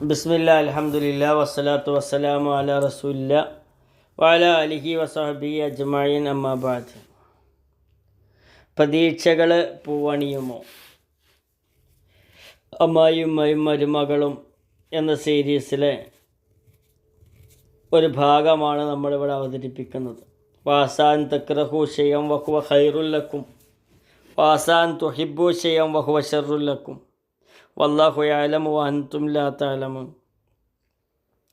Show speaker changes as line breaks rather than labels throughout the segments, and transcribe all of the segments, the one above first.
ബിസ്മില്ല അലഹമുല്ല വസ്സലാത്തു വസ്സലാമു അല റസൂല്ല വാല അലിഹി വസഹബി അജ്മായിൻ അമ്മാബാദ് പ്രതീക്ഷകൾ പൂവണിയുമോ? അമ്മായിയുമ്മയും മരുമകളും എന്ന സീരീസിലെ ഒരു ഭാഗമാണ് നമ്മളിവിടെ അവതരിപ്പിക്കുന്നത്. വാസാൻ തക്രഹു ഷെയ്യം വഹുവ ഹൈറുല്ലക്കും വാസാൻ തുഹിബു ഷെയ്യം വഹുവ ഷറുല്ലക്കും വല്ലാഹു അലമു അൻതും ലാ താലമു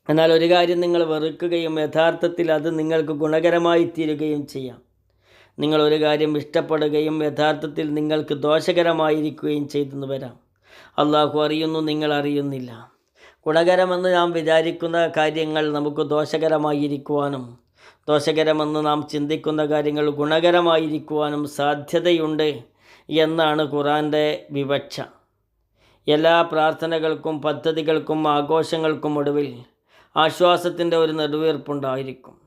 എന്നാൽ ഒരു കാര്യം നിങ്ങൾ വെറുക്കുകയും യഥാർത്ഥത്തിൽ അത് നിങ്ങൾക്ക് ഗുണകരമായി തീരുകയും ചെയ്യാം. നിങ്ങൾ ഒരു കാര്യം ഇഷ്ടപ്പെടുകയും യഥാർത്ഥത്തിൽ നിങ്ങൾക്ക് ദോഷകരമായിരിക്കുകയും ചെയ്തെന്ന് വരാം. അള്ളാഹു അറിയുന്നു നിങ്ങൾ അറിയുന്നില്ല. ഗുണകരമെന്ന് നാം വിചാരിക്കുന്ന കാര്യങ്ങൾ നമുക്ക് ദോഷകരമായിരിക്കുവാനും ദോഷകരമെന്ന് നാം ചിന്തിക്കുന്ന കാര്യങ്ങൾ ഗുണകരമായിരിക്കുവാനും സാധ്യതയുണ്ട് എന്നാണ് ഖുറാന്റെ വിവക്ഷ. എല്ലാ പ്രാർത്ഥനകൾക്കും പദ്ധതികൾക്കും ആഘോഷങ്ങൾക്കും ഒടുവിൽ ആശ്വാസത്തിന്റെ ഒരു നെടുവീർപ്പുണ്ടായിരിക്കും.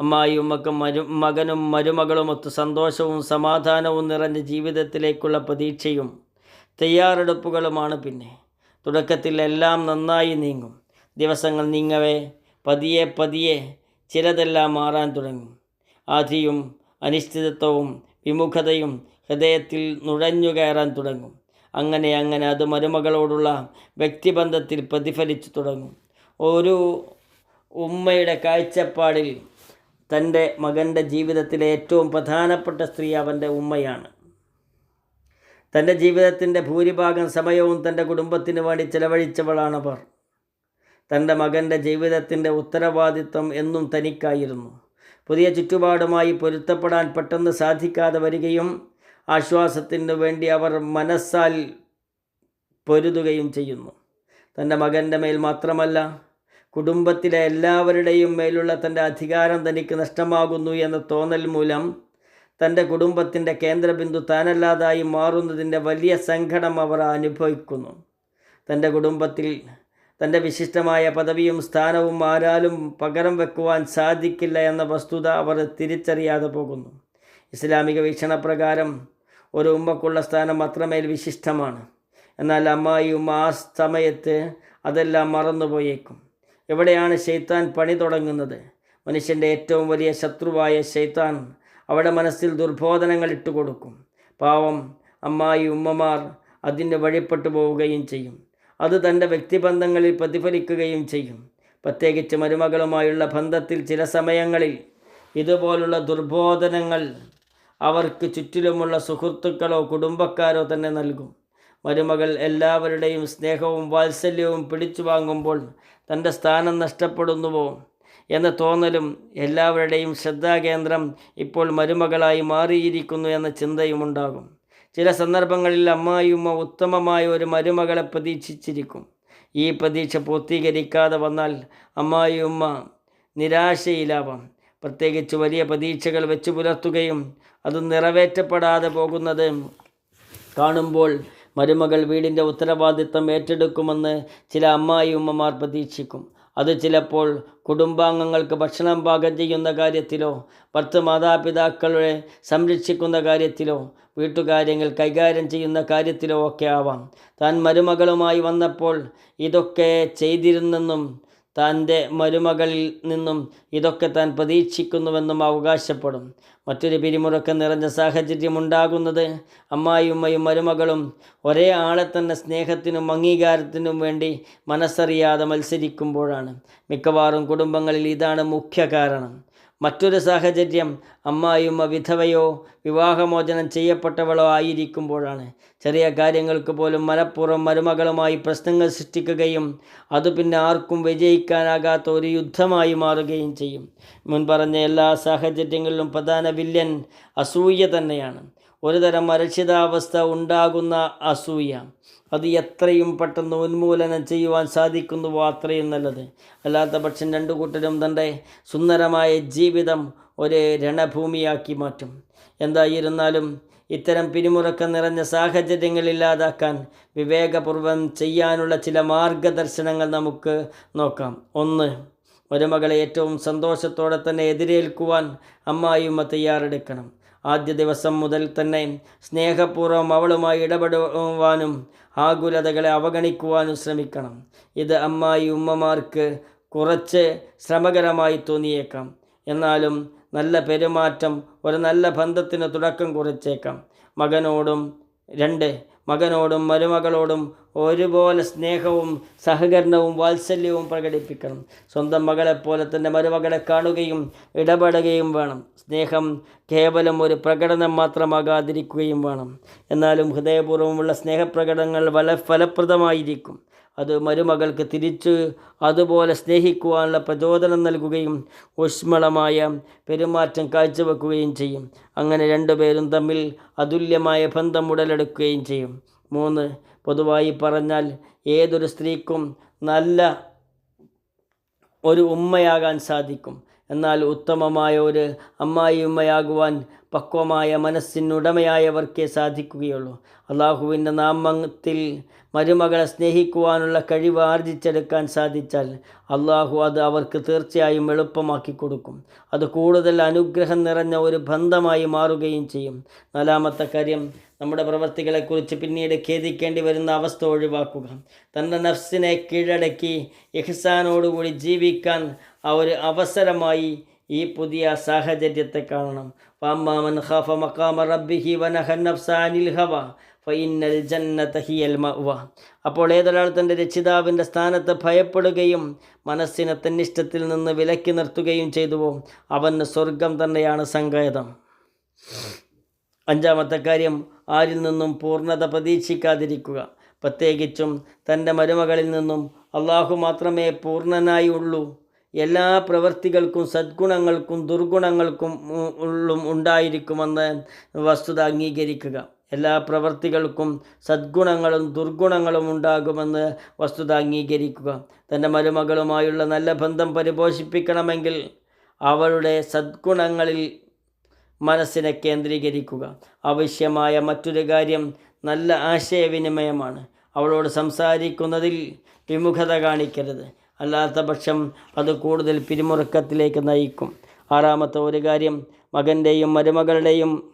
അമ്മായി ഉമ്മക്കും മരു മകനും മരുമകളുമൊത്ത് സന്തോഷവും സമാധാനവും നിറഞ്ഞ ജീവിതത്തിലേക്കുള്ള പ്രതീക്ഷയും തയ്യാറെടുപ്പുകളുമാണ് പിന്നെ. തുടക്കത്തിൽ എല്ലാം നന്നായി നീങ്ങും. ദിവസങ്ങൾ നീങ്ങവേ പതിയെ പതിയെ ചിലതെല്ലാം മാറാൻ തുടങ്ങും. ആധിയും അനിശ്ചിതത്വവും വിമുഖതയും ഹൃദയത്തിൽ നുഴഞ്ഞു കയറാൻ തുടങ്ങും. അങ്ങനെ അങ്ങനെ അത് മരുമകളോടുള്ള വ്യക്തിബന്ധത്തിൽ പ്രതിഫലിച്ചു തുടങ്ങും. ഒരു ഉമ്മയുടെ കാഴ്ചപ്പാടിൽ തന്റെ മകന്റെ ജീവിതത്തിലെ ഏറ്റവും പ്രധാനപ്പെട്ട സ്ത്രീ അവന്റെ ഉമ്മയാണ്. തന്റെ ജീവിതത്തിന്റെ ഭൂരിഭാഗം സമയവും തന്റെ കുടുംബത്തിന് വേണ്ടി ചിലവഴിച്ചവളാണവർ തന്റെ മകന്റെ ജീവിതത്തിന്റെ ഉത്തരവാദിത്വം എന്നും തനിക്കായിരുന്നു. പുതിയ ചുറ്റുപാടുമായി പൊരുത്തപ്പെടാൻ പെട്ടെന്ന് സാധിക്കാതെ വരികയും ആശ്വാസത്തിന് വേണ്ടി അവർ മനസ്സാൽ പൊരുതുകയും ചെയ്യുന്നു. തന്റെ മകന്റെ മേൽ മാത്രമല്ല കുടുംബത്തിലെ എല്ലാവരുടെയും മേലുള്ള തന്റെ അധികാരം തനിക്ക് നഷ്ടമാകുന്നു എന്ന തോന്നൽ മൂലം തന്റെ കുടുംബത്തിന്റെ കേന്ദ്രബിന്ദു താനല്ലാതായി മാറുന്നതിന്റെ വലിയ സങ്കടം അവർ അനുഭവിക്കുന്നു. തന്റെ കുടുംബത്തിൽ തന്റെ വിശിഷ്ടമായ പദവിയും സ്ഥാനവും ആരാലും പകരം വെക്കുവാൻ സാധിക്കില്ല എന്ന വസ്തുത അവർ തിരിച്ചറിയാതെ പോകുന്നു. ഇസ്ലാമിക വീക്ഷണപ്രകാരം ഒരു ഉമ്മക്കുള്ള സ്ഥാനം അത്രമേൽ വിശിഷ്ടമാണ്. എന്നാൽ അമ്മായി ഉമ്മ ആ സമയത്ത് അതെല്ലാം മറന്നുപോയേക്കും. എവിടെയാണ് ഷെയ്ത്താൻ പണി തുടങ്ങുന്നത്? മനുഷ്യന്റെ ഏറ്റവും വലിയ ശത്രുവായ ഷെയ്ത്താൻ അവിടെ മനസ്സിൽ ദുർബോധനങ്ങൾ ഇട്ടുകൊടുക്കും. പാവം അമ്മായി ഉമ്മമാർ അതിന് വഴിപ്പെട്ടു പോവുകയും ചെയ്യും. അത് തന്റെ വ്യക്തിബന്ധങ്ങളിൽ പ്രതിഫലിക്കുകയും ചെയ്യും. പ്രത്യേകിച്ച് മരുമകളുമായുള്ള ബന്ധത്തിൽ ചില സമയങ്ങളിൽ ഇതുപോലുള്ള ദുർബോധനങ്ങൾ അവർക്ക് ചുറ്റിലുമുള്ള സുഹൃത്തുക്കളോ കുടുംബക്കാരോ തന്നെ നൽകും. മരുമകൾ എല്ലാവരുടെയും സ്നേഹവും വാത്സല്യവും പിടിച്ചു വാങ്ങുമ്പോൾ തന്റെ സ്ഥാനം നഷ്ടപ്പെടുന്നുവോ എന്ന തോന്നലും എല്ലാവരുടെയും ശ്രദ്ധാകേന്ദ്രം ഇപ്പോൾ മരുമകളായി മാറിയിരിക്കുന്നു എന്ന ചിന്തയും ഉണ്ടാകും ചില സന്ദർഭങ്ങളിൽ അമ്മായിയുമ്മ ഉത്തമമായ ഒരു മരുമകളെ പ്രതീക്ഷിച്ചിരിക്കും. ഈ പ്രതീക്ഷ പൂർത്തീകരിക്കാതെ വന്നാൽ അമ്മായിയുമ്മ നിരാശയിലാവാം. പ്രത്യേകിച്ച് വലിയ പ്രതീക്ഷകൾ വെച്ചു പുലർത്തുകയും അത് നിറവേറ്റപ്പെടാതെ പോകുന്നത് കാണുമ്പോൾ മരുമകൾ വീടിന്റെ ഉത്തരവാദിത്തം ഏറ്റെടുക്കുമെന്ന് ചില അമ്മായിയുമ്മമാർ പ്രതീക്ഷിക്കും. അത് ചിലപ്പോൾ കുടുംബാംഗങ്ങൾക്ക് ഭക്ഷണം പാകം ചെയ്യുന്ന കാര്യത്തിലോ ഭർത്ത് മാതാപിതാക്കളെ സംരക്ഷിക്കുന്ന കാര്യത്തിലോ വീട്ടുകാര്യങ്ങൾ കൈകാര്യം ചെയ്യുന്ന കാര്യത്തിലോ ഒക്കെ ആവാം. താൻ മരുമകളുമായി വന്നപ്പോൾ ഇതൊക്കെ ചെയ്തിരുന്നെന്നും തന്റെ മരുമകളിൽ നിന്നും ഇതൊക്കെ താൻ പ്രതീക്ഷിക്കുന്നുവെന്നും അവകാശപ്പെടും. മറ്റൊരു പിരിമുറുക്കം നിറഞ്ഞ സാഹചര്യം ഉണ്ടാകുന്നത് അമ്മായിയുമ്മയും മരുമകളും ഒരേ ആളെ തന്നെ സ്നേഹത്തിനും അംഗീകാരത്തിനും വേണ്ടി മനസ്സറിയാതെ മത്സരിക്കുമ്പോഴാണ്. മിക്കവാറും കുടുംബങ്ങളിൽ ഇതാണ് മുഖ്യ കാരണം. മറ്റൊരു സാഹചര്യം അമ്മായിയുമ്മ വിധവയോ വിവാഹമോചനം ചെയ്യപ്പെട്ടവളോ ആയിരിക്കുമ്പോഴാണ്. ചെറിയ കാര്യങ്ങൾക്ക് പോലും മലപ്പുറം മരുമകളുമായി പ്രശ്നങ്ങൾ സൃഷ്ടിക്കുകയും അത് പിന്നെ ആർക്കും വിജയിക്കാനാകാത്ത ഒരു യുദ്ധമായി മാറുകയും ചെയ്യും. മുൻ പറഞ്ഞ എല്ലാ സാഹചര്യങ്ങളിലും പ്രധാന വില്യൻ അസൂയ തന്നെയാണ്. ഒരുതരം അരക്ഷിതാവസ്ഥ ഉണ്ടാകുന്ന അസൂയ. അത് എത്രയും പെട്ടെന്ന് ഉന്മൂലനം ചെയ്യുവാൻ സാധിക്കുന്നുവോ അത്രയും നല്ലത്. അല്ലാത്ത പക്ഷം രണ്ടു കൂട്ടരും തന്റെ സുന്ദരമായ ജീവിതം ഒരു രണഭൂമിയാക്കി മാറ്റും. എന്തായിരുന്നാലും ഇത്തരം പിരിമുറക്കം നിറഞ്ഞ സാഹചര്യങ്ങൾ ഇല്ലാതാക്കാൻ വിവേകപൂർവം ചെയ്യാനുള്ള ചില മാർഗദർശനങ്ങൾ നമുക്ക് നോക്കാം. ഒന്ന് മരുമകളെ ഏറ്റവും സന്തോഷത്തോടെ തന്നെ എതിരേൽക്കുവാൻ അമ്മായിയമ്മ തയ്യാറെടുക്കണം. ആദ്യ ദിവസം മുതൽ തന്നെ സ്നേഹപൂർവം അവളുമായി ഇടപെടുവാനും ആകുലതകളെ അവഗണിക്കുവാനും ശ്രമിക്കണം. ഇത് അമ്മായി ഉമ്മമാർക്ക് കുറച്ച് ശ്രമകരമായി തോന്നിയേക്കാം. എന്നാലും നല്ല പെരുമാറ്റം ഒരു നല്ല ബന്ധത്തിന് തുടക്കം കുറിച്ചേക്കാം. മകനോടും രണ്ട് മകനോടും മരുമകളോടും ഒരുപോലെ സ്നേഹവും സഹകരണവും വാത്സല്യവും പ്രകടിപ്പിക്കണം. സ്വന്തം മകളെപ്പോലെ തന്നെ മരുമകളെ കാണുകയും ഇടപെടുകയും വേണം. സ്നേഹം കേവലം ഒരു പ്രകടനം മാത്രമാകാതിരിക്കുകയും വേണം. എന്നാലും ഹൃദയപൂർവമുള്ള സ്നേഹപ്രകടനങ്ങൾ വല ഫലപ്രദമായിരിക്കും. അത് മരുമകൾക്ക് തിരിച്ച് അതുപോലെ സ്നേഹിക്കുവാനുള്ള പ്രചോദനം നൽകുകയും ഊഷ്മളമായ പെരുമാറ്റം കാഴ്ചവെക്കുകയും ചെയ്യും. അങ്ങനെ രണ്ടുപേരും തമ്മിൽ അതുല്യമായ ബന്ധം ഉടലെടുക്കുകയും ചെയ്യും. മൂന്ന് പൊതുവായി പറഞ്ഞാൽ ഏതൊരു സ്ത്രീക്കും നല്ല ഒരു ഉമ്മയാകാൻ സാധിക്കും. എന്നാൽ ഉത്തമമായ ഒരു അമ്മായിയുമ്മയാകുവാൻ പക്വമായ മനസ്സിനുടമയായവർക്കേ സാധിക്കുകയുള്ളൂ. അള്ളാഹുവിന്റെ നാമത്തിൽ മരുമകളെ സ്നേഹിക്കുവാനുള്ള കഴിവ് ആർജിച്ചെടുക്കാൻ സാധിച്ചാൽ അള്ളാഹു അത് അവർക്ക് തീർച്ചയായും എളുപ്പമാക്കി കൊടുക്കും. അത് കൂടുതൽ അനുഗ്രഹം നിറഞ്ഞ ഒരു ബന്ധമായി മാറുകയും ചെയ്യും. നാലാമത്തെ കാര്യം നമ്മുടെ പ്രവർത്തികളെക്കുറിച്ച് പിന്നീട് ഖേദിക്കേണ്ടി വരുന്ന അവസ്ഥ ഒഴിവാക്കുക. തന്റെ നഫ്സിനെ കീഴടക്കി ഇഹ്സാനോടുകൂടി ജീവിക്കാൻ ആ ഒരു അവസരമായി ഈ പുതിയ സാഹചര്യത്തെ കാണണം. ഖാഫ മഖാമ റബ്ബിഹി ഹവ ഫൈനൽ ജന്നത ഹിയൽ അപ്പോൾ ഏതൊരാൾ തന്റെ രക്ഷിതാവിന്റെ സ്ഥാനത്ത് ഭയപ്പെടുകയും മനസ്സിനെ തന്നിഷ്ടത്തിൽ നിന്ന് വിലക്കി നിർത്തുകയും ചെയ്തുവോ അവന് സ്വർഗം തന്നെയാണ് സങ്കേതം. അഞ്ചാമത്തെ കാര്യം ആരിൽ നിന്നും പൂർണത പ്രതീക്ഷിക്കാതിരിക്കുക. പ്രത്യേകിച്ചും തന്റെ മരുമകളിൽ നിന്നും അള്ളാഹു മാത്രമേ പൂർണനായി ഉള്ളൂ എല്ലാ പ്രവൃത്തികൾക്കും സദ്ഗുണങ്ങൾക്കും ദുർഗുണങ്ങൾക്കും ഉള്ളും ഉണ്ടായിരിക്കുമെന്ന് വസ്തുത അംഗീകരിക്കുക. എല്ലാ പ്രവൃത്തികൾക്കും സദ്ഗുണങ്ങളും ദുർഗുണങ്ങളും ഉണ്ടാകുമെന്ന് വസ്തുത അംഗീകരിക്കുക. തന്റെ മരുമകളുമായുള്ള നല്ല ബന്ധം പരിപോഷിപ്പിക്കണമെങ്കിൽ അവളുടെ സദ്ഗുണങ്ങളിൽ മനസ്സിനെ കേന്ദ്രീകരിക്കുക. ആവശ്യമായ മറ്റൊരു കാര്യം നല്ല ആശയവിനിമയമാണ്. അവളോട് സംസാരിക്കുന്നതിൽ വിമുഖത കാണിക്കരുത്. അല്ലാത്ത പക്ഷം അത് കൂടുതൽ പിരിമുറുക്കത്തിലേക്ക് നയിക്കും. ആറാമത്തെ ഒരു കാര്യം മകന്റെയും മരുമകളുടെയും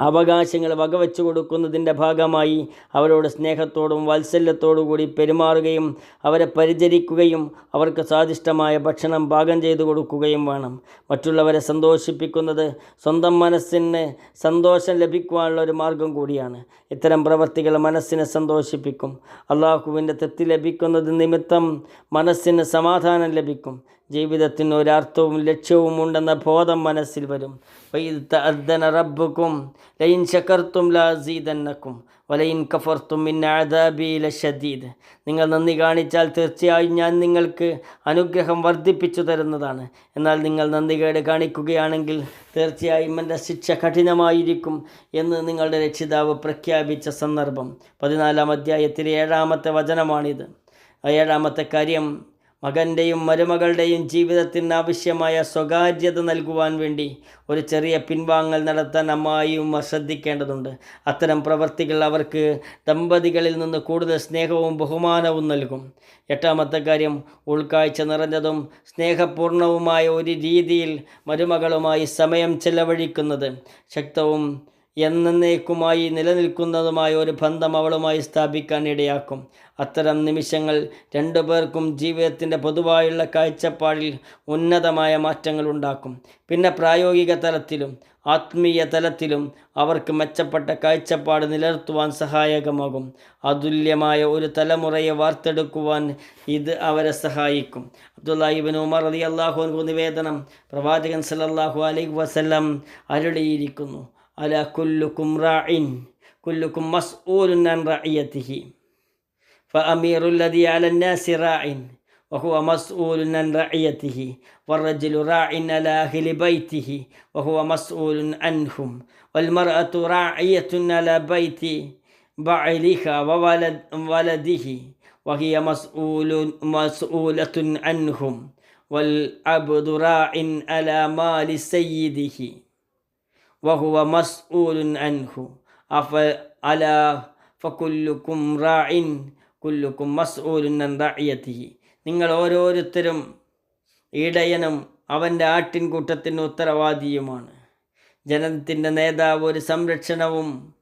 അവകാശങ്ങൾ വകവെച്ചു കൊടുക്കുന്നതിന്റെ ഭാഗമായി അവരോട് സ്നേഹത്തോടും വാത്സല്യത്തോടു കൂടി പെരുമാറുകയും അവരെ പരിചരിക്കുകയും അവർക്ക് സ്വാദിഷ്ടമായ ഭക്ഷണം പാകം ചെയ്തു കൊടുക്കുകയും വേണം. മറ്റുള്ളവരെ സന്തോഷിപ്പിക്കുന്നത് സ്വന്തം മനസ്സിന് സന്തോഷം ലഭിക്കുവാനുള്ള ഒരു മാർഗം കൂടിയാണ്. ഇത്തരം പ്രവർത്തികൾ മനസ്സിനെ സന്തോഷിപ്പിക്കും. അള്ളാഹുവിന്റെ തൃപ്തി ലഭിക്കുന്നത് നിമിത്തം മനസ്സിന് സമാധാനം ലഭിക്കും. ജീവിതത്തിന് ഒരർത്ഥവും ലക്ഷ്യവും ഉണ്ടെന്ന ബോധം മനസ്സിൽ വരും. വൈദ്ന റബ്ബുക്കും ലൈൻ ശക്കർത്തും ലാസീതന്നക്കും വലയിൻ കഫർത്തും മിന്നാദാബീല ഷദീദ് നിങ്ങൾ നന്ദി കാണിച്ചാൽ തീർച്ചയായും ഞാൻ നിങ്ങൾക്ക് അനുഗ്രഹം വർദ്ധിപ്പിച്ചു തരുന്നതാണ്. എന്നാൽ നിങ്ങൾ നന്ദികേട് കാണിക്കുകയാണെങ്കിൽ തീർച്ചയായും എന്റെ ശിക്ഷ കഠിനമായിരിക്കും എന്ന് നിങ്ങളുടെ രക്ഷിതാവ് പ്രഖ്യാപിച്ച സന്ദർഭം. പതിനാലാം അധ്യായത്തിലെ ഏഴാമത്തെ വചനമാണിത്. ഏഴാമത്തെ കാര്യം മകന്റെയും മരുമകളുടെയും ജീവിതത്തിന് ആവശ്യമായ സ്വകാര്യത നൽകുവാൻ വേണ്ടി ഒരു ചെറിയ പിൻവാങ്ങൽ നടത്താൻ അമ്മായിയും ശ്രദ്ധിക്കേണ്ടതുണ്ട്. അത്തരം പ്രവർത്തികൾ അവർക്ക് ദമ്പതികളിൽ നിന്ന് കൂടുതൽ സ്നേഹവും ബഹുമാനവും നൽകും. എട്ടാമത്തെ കാര്യം ഉൾക്കാഴ്ച നിറഞ്ഞതും സ്നേഹപൂർണവുമായ ഒരു രീതിയിൽ മരുമകളുമായി സമയം ചെലവഴിക്കുന്നത്. ശക്തവും എന്നേക്കുമായി നിലനിൽക്കുന്നതുമായ ഒരു ബന്ധം അവളുമായി സ്ഥാപിക്കാൻ ഇടയാക്കും. അത്തരം നിമിഷങ്ങൾ രണ്ടു പേർക്കും ജീവിതത്തിന്റെ പൊതുവായുള്ള കാഴ്ചപ്പാടിൽ ഉന്നതമായ മാറ്റങ്ങൾ ഉണ്ടാക്കും. പിന്നെ പ്രായോഗിക തലത്തിലും ആത്മീയ തലത്തിലും അവർക്ക് മെച്ചപ്പെട്ട കാഴ്ചപ്പാട് നിലനിർത്തുവാൻ സഹായകമാകും. അതുല്യമായ ഒരു തലമുറയെ വാർത്തെടുക്കുവാൻ ഇത് അവരെ സഹായിക്കും. അബ്ദുല്ലാഹിബിൻ ഉമർ അലി അള്ളാഹു നിവേദനം പ്രവാചകൻ സല്ലല്ലാഹു അലൈഹി വസല്ലം അരുളിയിരിക്കുന്നു. ألا كلكم راع كلكم مسؤول عن رعيته. فأمير الذي على الناس راع وهو مسؤول عن رعيته. والرجل راع على أهل بيته وهو مسؤول عنهم. والمرأة راعية على بيت بعلها وولد ولده وهي مسؤول مسؤولة عنهم. والعبد راع على مال سيده. വഹുവ മസ്ഊലുൻ അൻഹു. അഫ അല ഫുല്ലുക്കും റാഇൻ കുല്ലുക്കും മസ്ഊലുൻ റഅയതിഹി നിങ്ങൾ ഓരോരുത്തരും ഇടയനും അവന്റെ ആട്ടിൻകൂട്ടത്തിന് ഉത്തരവാദിയുമാണ്. ജനത്തിന്റെ നേതാവ് ഒരു സംരക്ഷണവും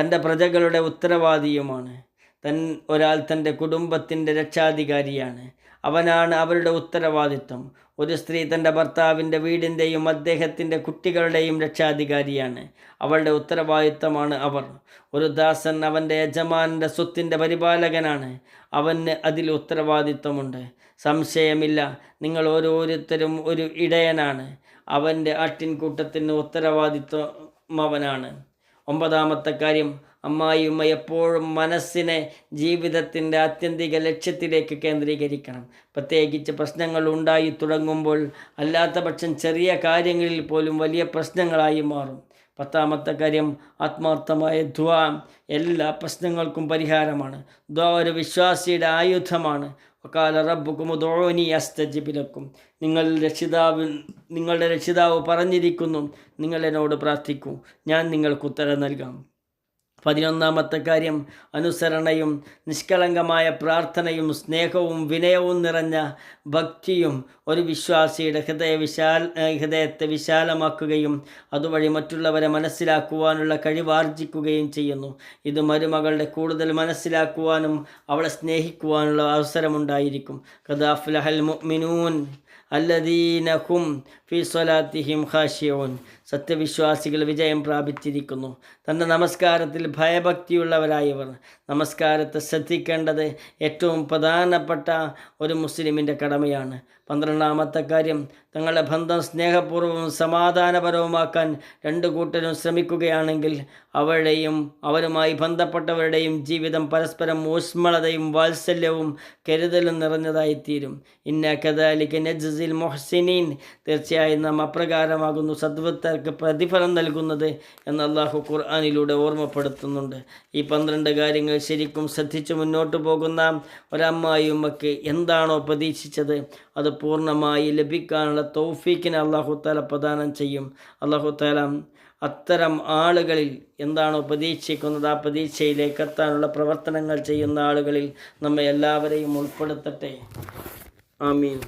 തന്റെ പ്രജകളുടെ ഉത്തരവാദിയുമാണ്. തൻ ഒരാൾ തന്റെ കുടുംബത്തിന്റെ രക്ഷാധികാരിയാണ്. അവനാണ് അവരുടെ ഉത്തരവാദിത്വം. ഒരു സ്ത്രീ തന്റെ ഭർത്താവിന്റെ വീടിന്റെയും അദ്ദേഹത്തിന്റെ കുട്ടികളുടെയും രക്ഷാധികാരിയാണ്. അവളുടെ ഉത്തരവാദിത്തമാണ് അവർ. ഒരു ദാസൻ അവന്റെ യജമാനന്റെ സ്വത്തിന്റെ പരിപാലകനാണ്. അവന് അതിൽ ഉത്തരവാദിത്തമുണ്ട് സംശയമില്ല നിങ്ങൾ ഓരോരുത്തരും ഒരു ഇടയനാണ്. അവന്റെ ആട്ടിൻകൂട്ടത്തിന് ഉത്തരവാദിത്വം അവനാണ്. ഒമ്പതാമത്തെ കാര്യം അമ്മായിയമ്മ എപ്പോഴും മനസ്സിനെ ജീവിതത്തിന്റെ ആത്യന്തിക ലക്ഷ്യത്തിലേക്ക് കേന്ദ്രീകരിക്കണം. പ്രത്യേകിച്ച് പ്രശ്നങ്ങൾ ഉണ്ടായി തുടങ്ങുമ്പോൾ അല്ലാത്ത പക്ഷം ചെറിയ കാര്യങ്ങളിൽ പോലും വലിയ പ്രശ്നങ്ങളായി മാറും. പത്താമത്തെ കാര്യം ആത്മാർത്ഥമായ ധ്വാ എല്ലാ പ്രശ്നങ്ങൾക്കും പരിഹാരമാണ്. ധ്വാ ഒരു വിശ്വാസിയുടെ ആയുധമാണ്. ഒക്കാല റബ്ബുക്കും ഉദോനി അസ്തജിബിലക്കും. നിങ്ങൾ രക്ഷിതാവ് നിങ്ങളുടെ രക്ഷിതാവ് പറഞ്ഞിരിക്കുന്നു നിങ്ങൾ എന്നോട് പ്രാർത്ഥിക്കൂ ഞാൻ നിങ്ങൾക്ക് ഉത്തരം നൽകാം. പതിനൊന്നാമത്തെ കാര്യം അനുസരണയും നിഷ്കളങ്കമായ പ്രാർത്ഥനയും സ്നേഹവും വിനയവും നിറഞ്ഞ ഭക്തിയും ഒരു വിശ്വാസിയുടെ ഹൃദയ വിശാൽ ഹൃദയത്തെ വിശാലമാക്കുകയും അതുവഴി മറ്റുള്ളവരെ മനസ്സിലാക്കുവാനുള്ള കഴിവാർജിക്കുകയും ചെയ്യുന്നു. ഇത് മരുമകളുടെ കൂടുതൽ മനസ്സിലാക്കുവാനും അവളെ സ്നേഹിക്കുവാനുള്ള അവസരമുണ്ടായിരിക്കും. ഖദാഫ്ലഹൽ മുഅ്മിനൂൻ അല്ലദീനഹും ഫി സ്വലാത്തിഹിം ഖാഷിയോൻ സത്യവിശ്വാസികൾ വിജയം പ്രാപിച്ചിരിക്കുന്നു. തന്റെ നമസ്കാരത്തിൽ ഭയഭക്തിയുള്ളവരായവർ നമസ്കാരത്തെ ശ്രദ്ധിക്കേണ്ടത് ഏറ്റവും പ്രധാനപ്പെട്ട ഒരു മുസ്ലിമിന്റെ കടമയാണ്. പന്ത്രണ്ടാമത്തെ കാര്യം തങ്ങളുടെ ബന്ധം സ്നേഹപൂർവവും സമാധാനപരവുമാക്കാൻ രണ്ടു കൂട്ടരും ശ്രമിക്കുകയാണെങ്കിൽ അവരുടെയും അവരുമായി ബന്ധപ്പെട്ടവരുടെയും ജീവിതം പരസ്പരം ഊഷ്മളതയും വാത്സല്യവും കരുതലും നിറഞ്ഞതായിത്തീരും. ഇന്ന കദാലിക്ക് നജ്സിൽ മൊഹസിനീൻ തീർച്ചയായും നാം അപ്രകാരമാകുന്നു. സദ്വത്തർക്ക് പ്രതിഫലം നൽകുന്നത് എന്ന് അള്ളാഹു ഖുർആാനിലൂടെ ഓർമ്മപ്പെടുത്തുന്നുണ്ട്. ഈ പന്ത്രണ്ട് കാര്യങ്ങൾ ശരിക്കും ശ്രദ്ധിച്ച് മുന്നോട്ട് പോകുന്ന ഒരമ്മായിയമ്മക്ക് എന്താണോ പ്രതീക്ഷിച്ചത് അത് പൂർണമായി ലഭിക്കാനുള്ള തൗഫീക്കിനെ അള്ളാഹു താല പ്രദാനം ചെയ്യും. അള്ളാഹു താല അത്തരം ആളുകളിൽ എന്താണോ പ്രതീക്ഷിക്കുന്നത് ആ പ്രതീക്ഷയിലേക്ക് എത്താനുള്ള പ്രവർത്തനങ്ങൾ ചെയ്യുന്ന ആളുകളിൽ നമ്മെ എല്ലാവരെയും ഉൾപ്പെടുത്തട്ടെ. ആമീൻ.